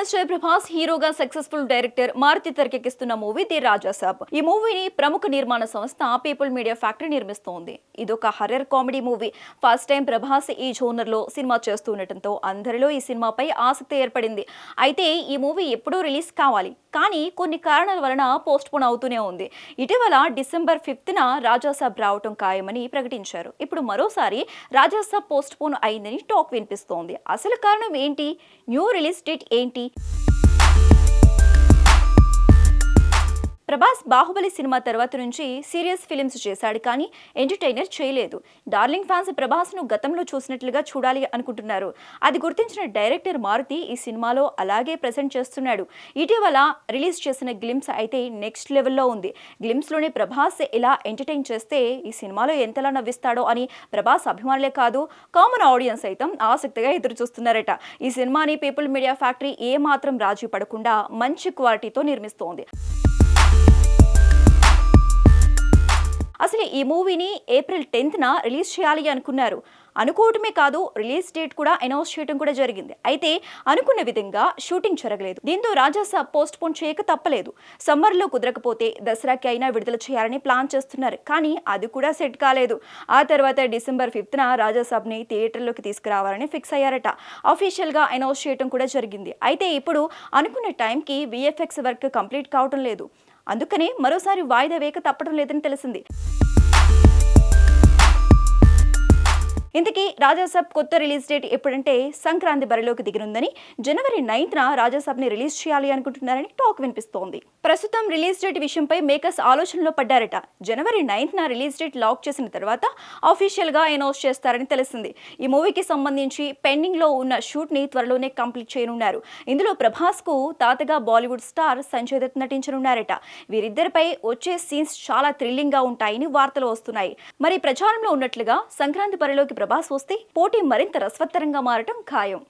Senior star Prabhas హీరోగా successful director Maruthi తెరకెక్కిస్తున్న movie the Rajasaab. ఈ మూవీని ప్రముఖ నిర్మాణ సంస్థ పీపుల్ మీడియా ఫ్యాక్టరీ నిర్మిస్తోంది. ఇదొక horror comedy movie. First time Prabhas ఈ జోనర్లో సినిమా చేస్తుండటంతో అందరిలో ఈ సినిమాపై ఆసక్తి ఏర్పడింది. అయితే ఈ మూవీ ఎప్పుడూ రిలీజ్ కావాలి. కానీ కొన్ని కారణాల వలన పోస్ట్ పోన్ అవుతూనే ఉంది. ఇటీవల డిసెంబర్ ఫిఫ్త్న రాజాసాబ్ రావటం ఖాయమని ప్రకటించారు. ఇప్పుడు మరోసారి రాజాసాబ్ పోస్ట్ పోన్ అయిందని టాక్ వినిపిస్తోంది. అసలు కారణం ఏంటి? న్యూ రిలీజ్ డేట్ ఏంటి? bye. ప్రభాస్ బాహుబలి సినిమా తర్వాత నుంచి సీరియస్ ఫిలిమ్స్ చేశాడు కానీ ఎంటర్టైనర్ చేయలేదు. డార్లింగ్ ఫ్యాన్స్ ప్రభాస్ను గతంలో చూసినట్లుగా చూడాలి అనుకుంటున్నారు. అది గుర్తించిన డైరెక్టర్ మారుతి ఈ సినిమాలో అలాగే ప్రజెంట్ చేస్తున్నాడు. ఇటీవల రిలీజ్ చేసిన గ్లిమ్స్ అయితే నెక్స్ట్ లెవెల్లో ఉంది. గ్లిమ్స్లోనే ప్రభాస్ ఎలా ఎంటర్టైన్ చేస్తే ఈ సినిమాలో ఎంతలా నవ్విస్తాడో అని ప్రభాస్ అభిమానులే కాదు కామన్ ఆడియన్స్ సైతం ఆసక్తిగా ఎదురు చూస్తున్నారట ఈ సినిమాని పీపుల్ మీడియా ఫ్యాక్టరీ ఏ మాత్రం రాజీ పడకుండా మంచి క్వాలిటీతో నిర్మిస్తోంది. అసలు ఈ మూవీని ఏప్రిల్ టెన్త్న రిలీజ్ చేయాలి అనుకున్నారు. అనుకోవటమే కాదు రిలీజ్ డేట్ కూడా అనౌన్స్ చేయడం కూడా జరిగింది. అయితే అనుకున్న విధంగా షూటింగ్ జరగలేదు. దీంతో రాజాసాబ్ పోస్ట్ పోన్ చేయక తప్పలేదు. సమ్మర్లో కుదరకపోతే దసరాకి అయినా విడుదల చేయాలని ప్లాన్ చేస్తున్నారు. కానీ అది కూడా సెట్ కాలేదు. ఆ తర్వాత డిసెంబర్ ఫిఫ్త్న రాజాసాబ్ని థియేటర్లోకి తీసుకురావాలని ఫిక్స్ అయ్యారట. అఫీషియల్గా అనౌన్స్ చేయడం కూడా జరిగింది. అయితే ఇప్పుడు అనుకున్న టైంకి విఎఫ్ఎక్స్ వర్క్ కంప్లీట్ కావటం లేదు. అందుకనే మరోసారి వాయిదా వేయక తప్పడం లేదని తెలిసింది. ఇంతకీ రాజాసాబ్ కొత్త రిలీజ్ డేట్ ఎప్పుడంటే సంక్రాంతి బరిలోకి దిగనుందని జనవరి నైన్త్న రాజాసాబ్ని రిలీజ్ చేయాలి అనుకుంటున్నారని టాక్ వినిపిస్తోంది. ప్రస్తుతం రిలీజ్ డేట్ విషయంపై మేకర్స్ ఆలోచనలో పడ్డారట. జనవరి నైన్త్న రిలీజ్ డేట్ లాక్ చేసిన తర్వాత అఫీషియల్గా అనౌన్స్ చేస్తారని తెలిసింది ఈ మూవీకి సంబంధించి పెండింగ్లో ఉన్న షూట్ని త్వరలోనే కంప్లీట్ చేయనున్నారు. ఇందులో ప్రభాస్కు తాతగా బాలీవుడ్ స్టార్ సంజయ్ దత్ నటించనున్నారట. వీరిద్దరిపై వచ్చే సీన్స్ చాలా థ్రిల్లింగ్గా ఉంటాయని వార్తలు వస్తున్నాయి. మరి ప్రచారంలో ఉన్నట్లుగా సంక్రాంతి బరిలోకి ప్రభాస్ వస్తే పోటీ మరింత రసవత్తరంగా మారటం ఖాయం.